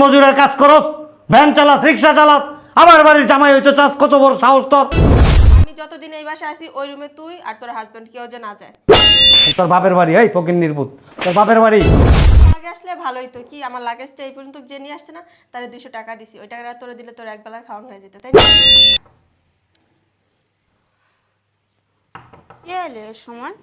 মজুরের কাজ করস ভ্যান চালাস রিক্সা চালাস আমার বাড়ির জামাই হইতে চাস কত বড় সাহস তোর? আমি যতদিন এই বাসায় আসি ওই রুমে তুই আর তোর হাজবেন্ড কেউ যে না যায়। তোর বাপের বাড়ি এই ফকির নির্বুত তোর বাপের বাড়ি? আগে আসলে ভালোই তো কি আমার লাগেজটা এই পর্যন্ত যে নিয়ে আসছে না তাহলে দুশো টাকা দিছি। ওই টাকাটা তোরে দিলে তোর এক বেলার খাওয়ানো হয়ে যেত তাই না? কে সময়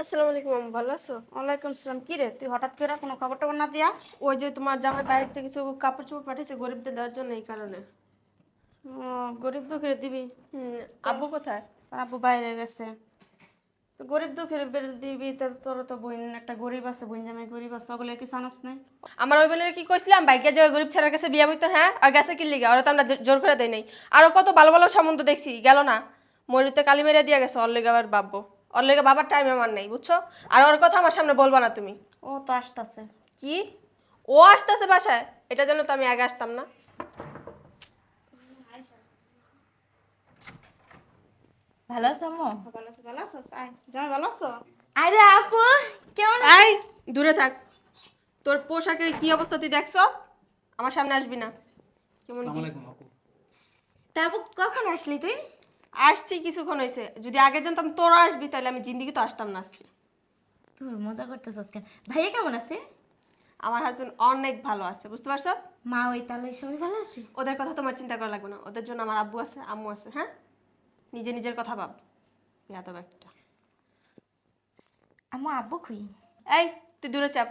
আসসালামু আলাইকুম মামা ভালো আছো? ওয়ালাইকুম সালাম। কি রে তুই হঠাৎ করে কোনো খবর টবর না দিয়া ওই যে তোমার জামাই বাইরে থেকে কিছু কাপড় চোপড় পাঠিয়েছে গরিবদের দেওয়ার জন্য এই কারণে? ও, গরিব দুঃখের দিবি? হুম আব্বু কোথায়? তোর আব্বু বাইরে গেছে। তো গরিব দুঃখের বের দিবি তোর তোর তো বোন একটা গরিব আছে বোন জামাই গরিব আছে ওগুলো কি জানাস নাই? আমার ওই বেলায় কি কইছিলাম বাইকে যে ওই গরিব ছেলের কাছে বিয়া বইতে হ্যাঁ? আর গেছে কি লিগা? ওরা তো আমরা জোর করে দেই নাই। আরও কত ভালো ভালো সম্বন্ধ দেখছি গেল না? মরিতে কালি মেরে দিয়ে গেছে ওর লেগে আবার বাবু ওর লেগে বাবার টাইম আমার নেই বুঝছ? আর ওর কথা আমার সামনে বলবা না তুমি। ও তো আসতেছে। কি? ও আসতেছে বাসায়? এটা জন্য তো আমি আগে আসতাম না। ভালো আছো আম্মু? ভালো আছো ভালো আছো? আয় জামাই ভালো আছো? আরে আপু কেমন এই দূরে থাক। তোর পোশাকের কি অবস্থা তুই দেখছ? আমার সামনে আসবি না। কেমন কি? তা আপু কখন আসলি তুই? আসছি কিছুক্ষণ হয়েছে যদি আগে জানতাম তোরা আসবি তাহলে আমি জিন্দিগি তো আসতাম না আজকে। তোর মজা করতেছিস কেন ভাইয়া কেমন আছে? আমার হাজবেন্ড অনেক ভালো আছে বুঝতে পারছ? মা ওই তাহলে সবাই ভালো আছে? ওদের কথা তোমার চিন্তা করা লাগবে না। ওদের জন্য আমার আব্বু আছে আম্মু আছে হ্যাঁ? নিজে নিজের কথা ভাব। ইয়াদব একটা। আম্মু আব্বু খুই এই তুই দূরে চাপ।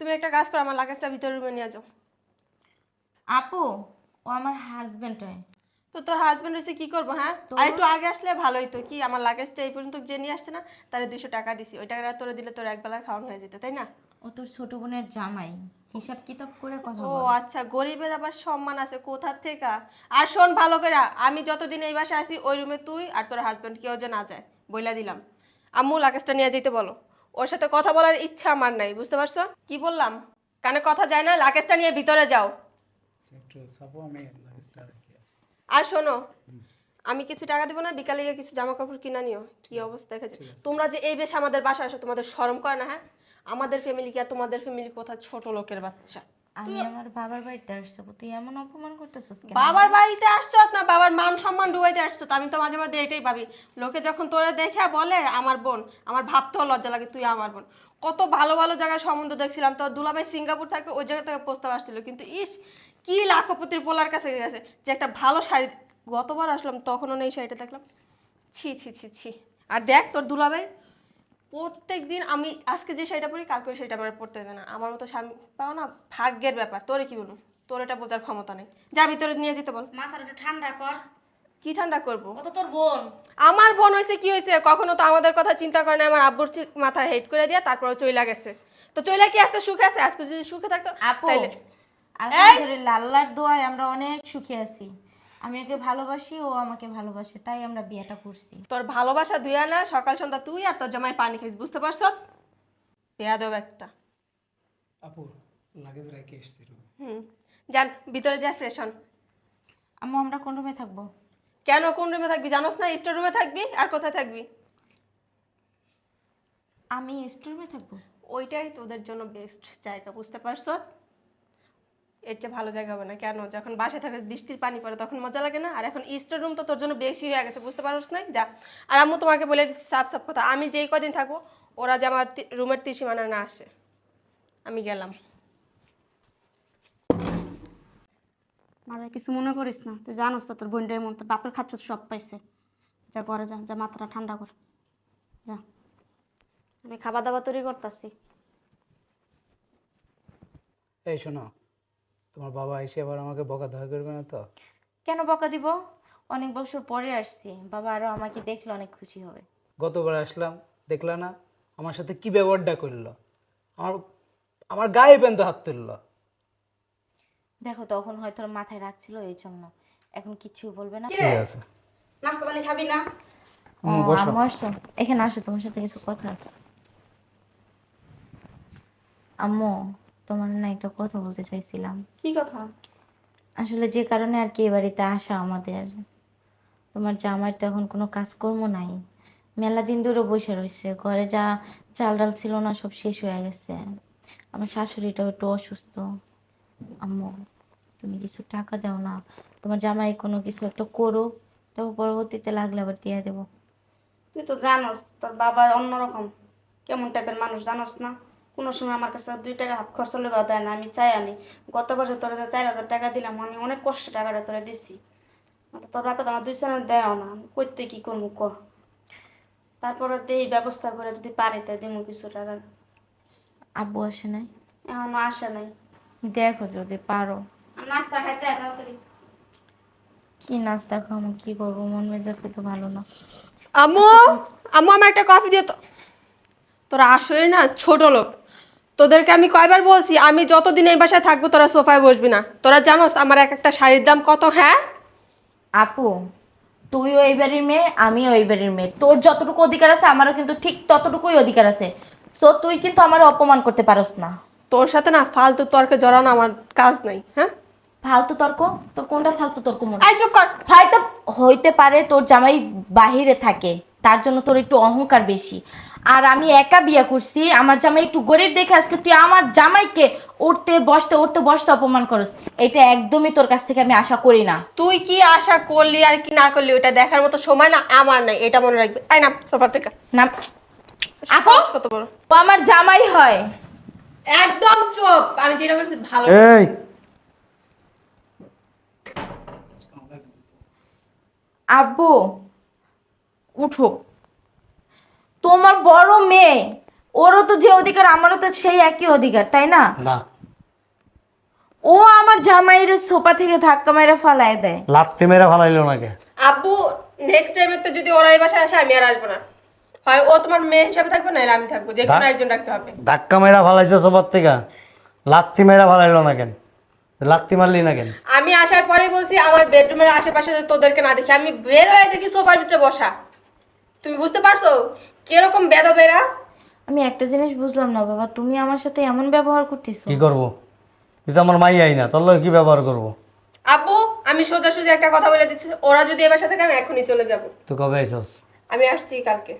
তুমি একটা কাজ করো আমার লাগেজটা ভিতরে রুমে নিয়ে যাও। আপু ও আমার হাজবেন্ড হয়। তো তোর হাজবেন্ড হয়েছে কি করব হ্যাঁ? আর একটু আগে আসলে ভালোই তো কি আমার লাগেজটা এই পর্যন্ত যে নিয়ে আসছে না তাহলে দুশো টাকা দিছি। ওই টাকাটা তোরে দিলে তোর এক বেলার খাওয়ানো হয়ে যেত তাই না? ও তোর ছোট বোনের জামাই হিসাব কিতাব করে কথা ও আচ্ছা গরিবের আবার সম্মান আছে কোথার থেকে? আর শোন ভালো করে আমি যতদিন এই বাসায় আসি ওই রুমে তুই আর তোর হাজবেন্ড কেউ যে না যায় বইলা দিলাম। আম্মু লাগেজটা নিয়ে যেতে বলো। ওর সাথে কথা বলার ইচ্ছা আমার নাই বুঝতে পারছ? কি বললাম? কানে কথা যায় না লাগেজটা নিয়ে ভিতরে যাও একটু সাপো আমি লাগেজটা রাখি আর শোনো আমি কিছু টাকা দেবো না বিকালে গিয়ে কিছু জামা কাপড় কিনা নিও। কি অবস্থা দেখেছে? তোমরা যে এই বেশ আমাদের বাসায় আসো তোমাদের শরম করে না হ্যাঁ? আমাদের ফ্যামিলি কি আর তোমাদের ফ্যামিলি কোথায়? ছোট লোকের বাচ্চা। আমি আমার বাবার বাড়িতে আসছি তুই এমন অপমান করতেছিস কেন? বাবার বাড়িতে আসছো না? বাবার মান সম্মান ডুবাইতে আসছো তো? আমি তো মাঝে মাঝে এটাই ভাবি। লোকে যখন তোরে দেখে বলে আমার বোন আমার ভাবতেও লজ্জা লাগে তুই আমার বোন। কত ভালো ভালো জায়গায় সম্বন্ধ দেখছিলাম। তোর দুলাভাই সিঙ্গাপুর থাকে ওই জায়গা থেকে প্রস্তাব আসছিল। কিন্তু ইস কি লাখপতির পোলার কাছে গেছে? যে একটা ভালো শাড়ি গতবার আসলাম তখনও নেই শাড়িটা দেখলাম। ছি ছি ছি ছি। আর দেখ তোর দুলাভাই প্রত্যেক দিন আমি আজকে যে শাড়িটা পরি কালকে ওই শাড়িটা আমার পরতে দেবে না। আমার মতো স্বামী পাও না ভাগ্যের ব্যাপার তোরে কি বলব? তোর এটা বোঝার ক্ষমতা নেই। যা ভিতরে নিয়ে যেতে বল। মাথাটা একটু ঠান্ডা কর। কি ঠান্ডা করব? ও তো তোর বোন। আমার বোন হয়েছে কি হয়েছে? কখনো তো আমাদের কথা চিন্তা করে না আমার আব্বুর মাথায় হেড করে দিয়া তারপরে চইলা গেছে। তো চইলা কি আজকে সুখে আছে? আজকে যদি সুখে থাকতো তাইলে আলহামদুলিল্লাহ আল্লাহর দোয়ায় আমরা অনেক সুখী আছি। আমি ওকে ভালোবাসি ও আমাকে ভালোবাসে তাই আমরা বিয়েটা করছি। তোর ভালোবাসা দুই না সকাল সন্ধ্যা তুই আর তোর জামাই পানি খাইস বুঝতে পারছ? বেয়াদব একটা। আপু লাগেজ রেখে এসছি হুম যান ভিতরে যা ফ্রেশ হন। আম্মু আমরা কোন রুমে থাকব? কেন কোন রুমে থাকবি? জানোস না স্টোর রুমে থাকবি আর কোথায় থাকবি? আমি স্টোর রুমে থাকব? ওইটাই তোদের জন্য বেস্ট জায়গা বুঝতে পারছ? এর চেয়ে ভালো জায়গা হবে না। কেন? যখন বাসায় থাকে বৃষ্টির পানি পড়ে তখন মজা লাগে না? আর এখন স্টোর রুম তো তোর জন্য বেশি হয়ে গেছে বুঝতে পারছ না যা। আর আম্মু তোমাকে বলে দিচ্ছি সাফ সাফ কথা। আমি যেই কদিন থাকব ওরা যে আমার তি- রুমের ত্রিসীমানা না আসে। আমি গেলাম। মারা কিছু মনে করিস না। তুই জানোস তো তোর বোনটার মন তোর বাপের খাচ্ছ সব পাইছে। যা ঘরে যা যা মাথাটা ঠান্ডা কর। যা। আমি খাবার দাবার তৈরি করতেছি। এই শোনো তোমার বাবা এসে আবার আমাকে বকা ধয়া করবে না তো? কেন বকা দিব? অনেক বছর পরে আসছি। বাবা আরও আমাকে দেখলে অনেক খুশি হবে। গতবার আসলাম দেখলা না? আমার সাথে কি ব্যবহারটা করল? আমার আমার গায়ে পেন হাত তুললো। দেখো তখন হয়তো মাথায় রাখছিল এই জন্য। এখন কিছু বলবে না। ঠিক আছে। নাস্তা পানি খাবি না? আসছো। এখানে আসো তোমার সাথে কিছু কথা আছে। আম্মু। তোমার না একটা কথা বলতে চাইছিলাম। কি কথা? আসলে যে কারণে আর কি এ বাড়িতে আসা আমাদের। তোমার জামাই তো এখন কোনো কাজকর্ম নাই। মেলা দিন ধরে বসে রয়েছে। ঘরে যা চাল ডাল ছিল না সব শেষ হয়ে গেছে। আমার শাশুড়িটাও একটু অসুস্থ। আম্মু তুমি কিছু টাকা দাও না। তোমার জামাই কোনো কিছু একটা করো তবে পরবর্তীতে লাগলে আবার দিয়ে দেবো। তুই তো জানোস তোর বাবা অন্যরকম। কেমন টাইপের মানুষ জানোস না? কোনো সময় আমার কাছে দুই টাকা হাত খরচ লেগে দেয় না আমি চাই আনি। গত বছর তোর চার হাজার টাকা দিলাম আমি অনেক কষ্ট টাকাটা তোরা দিছি। তোর বাপে তো আমার দুই চ্যানেল দেয় না আমি করতে কী করব ক? তারপরে এই ব্যবস্থা করে যদি পারি তাই দিমু কিছু টাকা। আব্বু আসে নাই? এখনও আসে নাই। দেখো যদি পারো। নাস্তা খাইতে তাড়াতাড়ি। কি নাস্তা খাব কি করব? মন মেজাজে তো ভালো না। আম্মু আম্মু আমার একটা কফি দিও তো। তোরা আসলে না ছোট লোক। তোদেরকে আমি কয়বার বলছি আমি যতদিন এই বাসায় থাকব তোরা সোফায় বসবি না। তোরা জানোস আমার এক একটা শাড়ির দাম কত হ্যাঁ? আপু তুইও এই বাড়ির মেয়ে আমিও এই বাড়ির মেয়ে। তোর যতটুকু অধিকার আছে আমারও কিন্তু ঠিক ততটুকুই অধিকার আছে। সো তুই কিন্তু আমার অপমান করতে পারস না। তোর সাথে না ফালতু তর্কে জড়ানো আমার কাজ নাই হ্যাঁ? ফালতু তর্ক? তোর কোনটা ফালতু তর্ক মনে হয়? চুপ কর। হয়তো হইতে পারে তোর জামাই বাহিরে থাকে তার জন্য তোর একটু অহংকার বেশি। আর আমি একা বিয়ে করছি। আমার জামাই একটু গরিব দেখে আজকে তুই আমার জামাইকে উঠতে বসতে উঠতে বসতে অপমান করস। এটা একদমই তোর কাছ থেকে আমি আশা করি না। তুই কি আশা করলি আর কি না করলি ওটা দেখার মতো সময় না আমার নাই এটা মনে রাখবি। আই না সোফা থেকে। না। আপু কত বড়? ও আমার জামাই হয়। একদম চুপ। আমি যেটা করছি ভালো এই। আব্বু উঠো। তোমার বড় মেয়ে ওরও তো যে অধিকার আমারও তো সেই একই অধিকার তাই না? না। ও আমার জামাইয়ের সোফা থেকে ধাক্কা মেরে ফালায় দেয়। লাত্তি মেরে ফালাইলো নাকি আব্বু নেক্সট টাইমে তো যদি ওরা এই বাসায় আসে আমি আর আসব না। হয় ও তোমার মেয়ে হিসাবে থাকবে নাহলে আমি থাকব। যে কোনো? একজন রাখতে হবে। ধাক্কা মেরা ফালাইছে সবার থেকে। লাত্তি মেরা ফালাইলো না কেন লাত্তি মারলি না কেন? আমি আসার পরেই বলছি আমার বেডরুমের আশেপাশে তোদেরকে না দেখি আমি বের হয়ে দেখি সোফার ভিতরে বসা। তুমি বুঝতে পারছ? কীরকম বেদবেরা? আমি একটা জিনিস বুঝলাম না বাবা তুমি আমার সাথে এমন ব্যবহার করতেছো। কি করব? তুই তো আমার মাই আই না তোর লগে কি ব্যবহার করব? আব্বু আমি সোজা সোজা একটা কথা বলে দিচ্ছি ওরা যদি এবার সাথে আমি এখনই চলে যাব। তুই কবে আইসস আমি আসছি কালকে।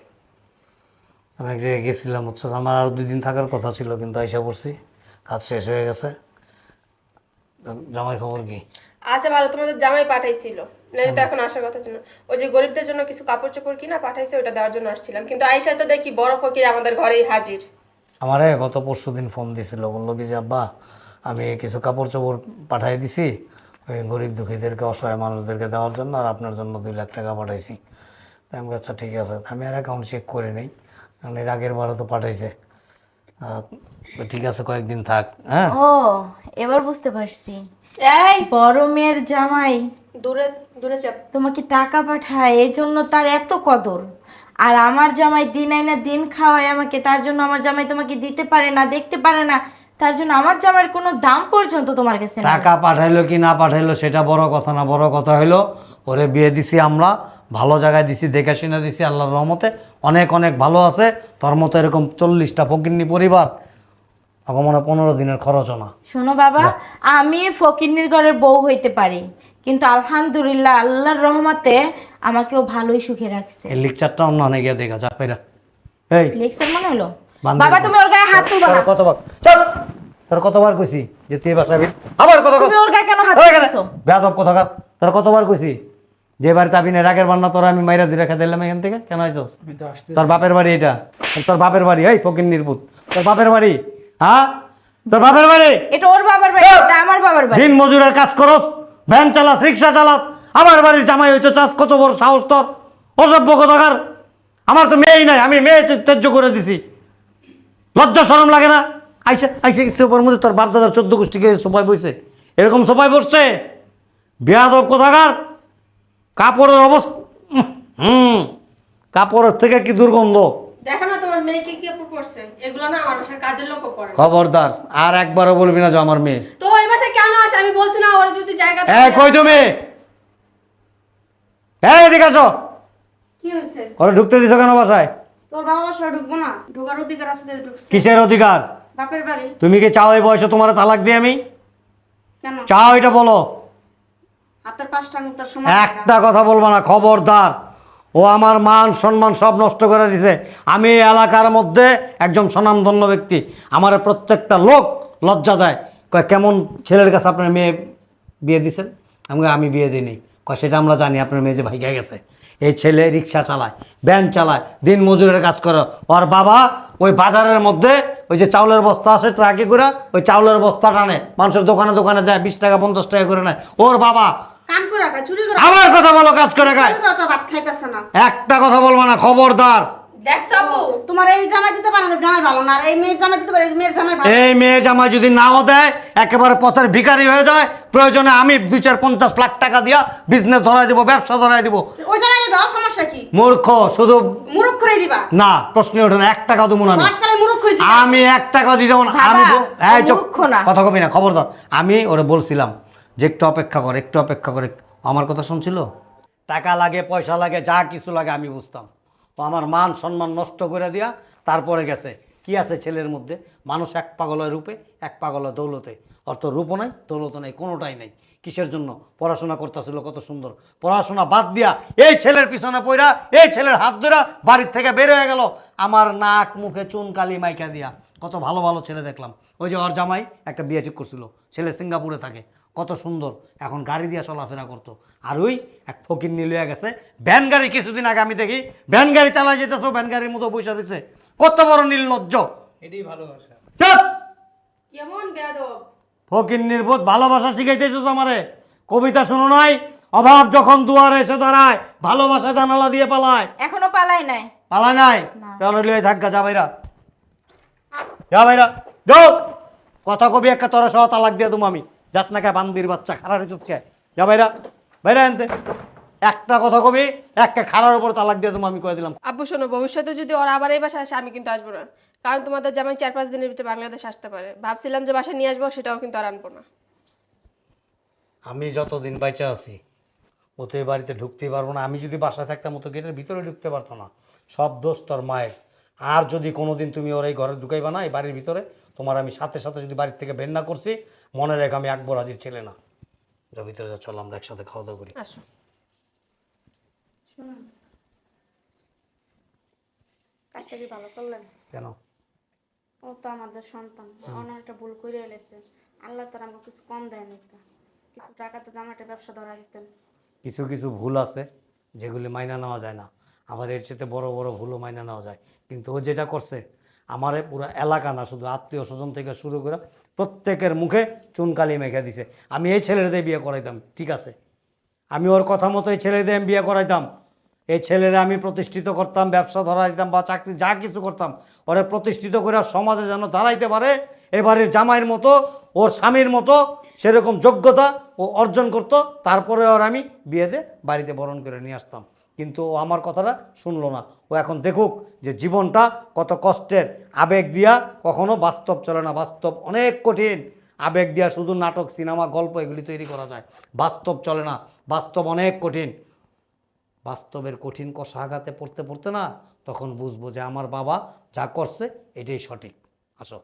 আমি এক জায়গায় গেছিলাম হচ্ছে আমার আরও দুই দিন থাকার কথা ছিল কিন্তু আইসা পড়ছি কাজ শেষ হয়ে গেছে। জামাই খবর কি? আচ্ছা ভালো তোমাদের জামাই পাঠাইছিল। তো এখন আসার কথা ছিল। ওই যে গরিবদের জন্য কিছু কাপড় চোপড় কিনা পাঠাইছে ওটা দেওয়ার জন্য আসছিলাম। কিন্তু আইসা তো দেখি বড় ফকির আমাদের ঘরেই হাজির। আমারে গত পরশু দিন ফোন দিছিল বলল কি যে আব্বা আমি কিছু কাপড় চোপড় পাঠাই দিছি ওই গরিব দুঃখীদেরকে অসহায় মানুষদেরকে দেওয়ার জন্য আর আপনার জন্য দুই লাখ টাকা পাঠাইছি। তাই আমি বলি, আচ্ছা ঠিক আছে। আমি আর অ্যাকাউন্ট চেক করে নেই কারণ এর আগের বারও তো পাঠাইছে। আহ, তো ঠিক আছে কয়েকদিন থাক হ্যাঁ? ও এবার বুঝতে পারছি। এই! বড় মেয়ের জামাই। দূরে দূরে চাপ তোমাকে টাকা পাঠায় এই জন্য তার এত কদর। আর আমার জামাই দিন আইনা দিন খাওয়ায় আমাকে তার জন্য আমার জামাই তোমাকে দিতে পারে না দেখতে পারে না। তার জন্য আমার জামাইয়ের কোনো দাম পর্যন্ত তোমার কাছে না টাকা পাঠাইলো কি না পাঠাইলো সেটা বড় কথা না বড় কথা হলো ওরে বিয়ে দিছি আমরা ভালো জায়গায় দিছি দেখে শুনে দিছি আল্লাহর রহমতে অনেক অনেক ভালো আছে। তোর মতো এরকম চল্লিশটা ফকিন্নি পরিবার আগমনে পনেরো দিনের খরচও না শোনো বাবা আমি ফকিন্নির ঘরের বউ হইতে পারি। কিন্তু আলহামদুলিল্লাহ আল্লাহর রহমতে আমাকেও ভালোই সুখে রাখছে। এই লিকচারটা অন্য অনেক গিয়ে দেখা যাক পেরা এই। লেকচার মনে হলো? বাবা তুমি ওর গায়ে হাত তুলবা না। কতবার? চল! তোর কতবার কইছি যে তুই বাসা আবার কত তুমি ওর গায়ে কেন হাত তুলছো? বেদব কথাকার তোর কতবার কইছি? যে বাড়িতে না রাগের বান্না তোরা আমি মাইরা দিয়ে রেখে দিলাম এখান থেকে? কেন আইছস? তোর বাপের বাড়ি এটা তোর বাপের বাড়ি এই ফকির নির্বুত তোর বাপের বাড়ি হ্যাঁ? তোর বাপের বাড়ি? এটা ওর বাবার বাড়ি এটা আমার বাবার বাড়ি। দিন মজুরের কাজ করস। ভ্যান চালাস, রিক্সা চালাস, আমার বাড়ির জামাই হইতে চাস, কত বড় সাহস তোর? অসভ্য কথাকার। আমার তো মেয়েই নাই, আমি মেয়ে ত্যায্য করে দিছি। লজ্জা সরম লাগে না? আইসে আইসে সোফার মধ্যে, তোর বাপ দাদার চোদ্দ গোষ্ঠীকে সোফায় বসে এরকম সোফায় বসছে? বেয়াদব কোথাকার। কাপড়ের অবস্থা হুম। কাপড়ের থেকে কি দুর্গন্ধ? দেখো না তোমার মেয়েকে কি পরছে এগুলো না আমার বাসার কাজের লোকও খবরদার আর একবারও বলবি না যে আমার মেয়ে। তো ওই বাসায় কেন আসে? আমি বলছি না ওরা যদি জায়গা এই কই তুমি? এই এদিকে আসো। কি হয়েছে? ওরা ঢুকতে দিছো কেন বাসায়? তোর বাবা ঢুকবো না। ঢোকার অধিকার আছে তাই ঢুকছে। কিসের অধিকার? বাপের বাড়ি। তুমি কি চাও এই বয়সে তোমার তালাক দিয়ে আমি? কেন? চাও এটা বলো। হাতের পাঁচটা আঙুল তার সময় একটা কথা বলব না খবরদার। ও আমার মান, সম্মান সব নষ্ট করে দিছে। আমি এই এলাকার মধ্যে একজন স্বনামধন্য ব্যক্তি। আমার প্রত্যেকটা লোক লজ্জা দেয়। কয়, কেমন ছেলের কাছে আপনার মেয়ে বিয়ে দিছেন আমি আমি বিয়ে দিইনি। কয়, সেটা আমরা জানি, আপনার মেয়ে যে ভাইগা গেছে। এই ছেলে রিক্সা চালায়, ভ্যান চালায়, দিন মজুরের কাজ করে। ওর বাবা ওই বাজারের মধ্যে ওই যে চাউলের বস্তা আছে ট্রাকে করে ওই চাউলের বস্তা টানে। মানুষের দোকানে দোকানে দেয়, বিশ টাকা, পঞ্চাশ টাকা করে নেয়। ওর বাবা কাম করে খায় চুরি করে আবার কথা বলো কাজ করে খায় চুরি তো ভাত খাইতেছে না। একটা কথা বলব না খবরদার। দেখছ আপু? তোমার এই জামাই দিতে পারে না জামাই ভালো না। আর এই মেয়ের জামাই দিতে পারে এই মেয়ের জামাই ভালো। এই মেয়ে জামাই যদি নাও দেয় একেবারে পথের ভিখারি হয়ে যায়। প্রয়োজনে আমি দুই চার পঞ্চাশ লাখ টাকা দিয়া বিজনেস ধরাই দিব ব্যবসা ধরাই দিব। ওই জামাই দাও সমস্যা কি? মূর্খ শুধু মুরুখ করে দিবা? না প্রশ্নই ওঠে না এক টাকা দেবো না আমি। মাসকালে মুরুখ হয়েছি। আমি এক টাকা দিতে না আমি এই। কথা কবি না খবরদার। আমি ওরে বলছিলাম যে একটু অপেক্ষা করে, একটু অপেক্ষা করে আমার কথা শুনছিল? টাকা লাগে, পয়সা লাগে, যা কিছু লাগে আমি বুঝতাম। তো আমার মান সম্মান নষ্ট করে দিয়া তারপরে গেছে। কি আছে ছেলের মধ্যে? মানুষ এক পাগলের রূপে, এক পাগলের দৌলতে। অর্থ রূপও নাই দৌলত নাই, কোনোটাই নাই। কিসের জন্য? পড়াশোনা করতেছিল, কত সুন্দর। পড়াশোনা বাদ দিয়া এই ছেলের পিছনে পইরা, এই ছেলের হাত ধরা বাড়ির থেকে বের হয়ে গেল। আমার নাক, মুখে চুন, কালি মাইকা দিয়া। কত ভালো ভালো ছেলে দেখলাম। ওই যে ওর জামাই একটা বিয়ে ঠিক করছিল। ছেলে সিঙ্গাপুরে থাকে। কত সুন্দর। এখন গাড়ি দিয়ে চলাফেরা করতো। আর ওই এক ফকির নিয়ে গেছে ভ্যান গাড়ি কিছুদিন আগে আমি দেখি ভ্যান গাড়ি চালাই যেতেছো ভ্যান গাড়ির মতো পয়সা দিচ্ছে কত বড় নির্লজ্জ। এটাই ভালোবাসা। কেমন বেয়াদব। ফকির নির্বোধ ভালোবাসা শিখাইতেছো আমারে। কবিতা শুনো নাই অভাব যখন দুয়ারে এসে দাঁড়ায় ভালোবাসা জানালা দিয়ে পালায়। এখনও পালাই নাই। পালায় নাই। তাহলে লিয়ে থাকা যা ভাইরা। যা ভাইরা যাও। কথা কবি একটা তোরা সহ তালাক দিয়ে তুমি আমি। যাস না কে বান্দির বাচ্চা খারাপ রেচুত কে? যা ভাইরা ভাইরা আনতে একটা কথা কবি একটা খারার উপর তালাক দিয়ে তুমি আমি কয়ে দিলাম। আব্বু শোনো ভবিষ্যতে যদি ওর আবার এই বাসায় আসে আমি কিন্তু আসব না। কারণ তোমাদের জামাই চার পাঁচ দিনের ভিতরে বাংলাদেশ আসতে পারে। ভাবছিলাম যে বাসায় নিয়ে আসব সেটাও কিন্তু আর আনব না। আমি যতদিন বাইচা আছি ও তো এই বাড়িতে ঢুকতেই পারব না। আমি যদি বাসায় থাকতাম ও তো গেটের ভিতরে ঢুকতে পারতো না। সব দোষ তোর মায়ের। আর যদি কোনোদিন তুমি ওর এই ঘরে ঢুকাইবা না এই বাড়ির ভিতরে তোমার আমি সাথে সাথে যদি বাড়ির থেকে বের না করছি মনে রেখে আমি আকবর হাজির ছেলে না। যা ভিতরে যা চল আমরা একসাথে খাওয়া দাওয়া করি। আসো। কাজটা কি ভালো করলেন? কেন? ও তো আমাদের সন্তান অনেকটা ভুল করে এলেছে আল্লাহ তার আমাকে কিছু কম দেয় না কিছু টাকা তো জামাটা ব্যবসা ধরা দিতেন। কিছু কিছু ভুল আছে যেগুলি মাইনা নেওয়া যায় না। আবার এর সাথে বড় বড় ভুলও মাইনা নেওয়া যায়। কিন্তু ও যেটা করছে আমারে পুরো এলাকা না, শুধু আত্মীয় স্বজন থেকে শুরু করে প্রত্যেকের মুখে চুনকালি মেখে দিছে। আমি এই ছেলেদের বিয়ে করাইতাম, ঠিক আছে? আমি ওর কথা মতো এই ছেলেদের আমি বিয়ে করাইতাম। এই ছেলেরা আমি প্রতিষ্ঠিত করতাম, ব্যবসা ধরা দিতাম বা চাকরি, যা কিছু করতাম, ওরে প্রতিষ্ঠিত করে সমাজে যেন দাঁড়াইতে পারে এবারের জামাইয়ের মতো, ওর স্বামীর মতো সেরকম যোগ্যতা ও অর্জন করত, তারপরে ওর আমি বিয়েতে বাড়িতে বরণ করে নিয়ে আসতাম। কিন্তু ও আমার কথাটা শুনলো না। ও এখন দেখুক যে জীবনটা কত কষ্টের। আবেগ দিয়া কখনো বাস্তব চলে না। বাস্তব অনেক কঠিন। আবেগ দিয়া শুধু নাটক, সিনেমা, গল্প এগুলি তৈরি করা যায়। বাস্তব চলে না। বাস্তব অনেক কঠিন। বাস্তবের কঠিন কষাঘাতে পড়তে পড়তে না তখন বুঝব যে আমার বাবা যা করছে এটাই সঠিক। আসো।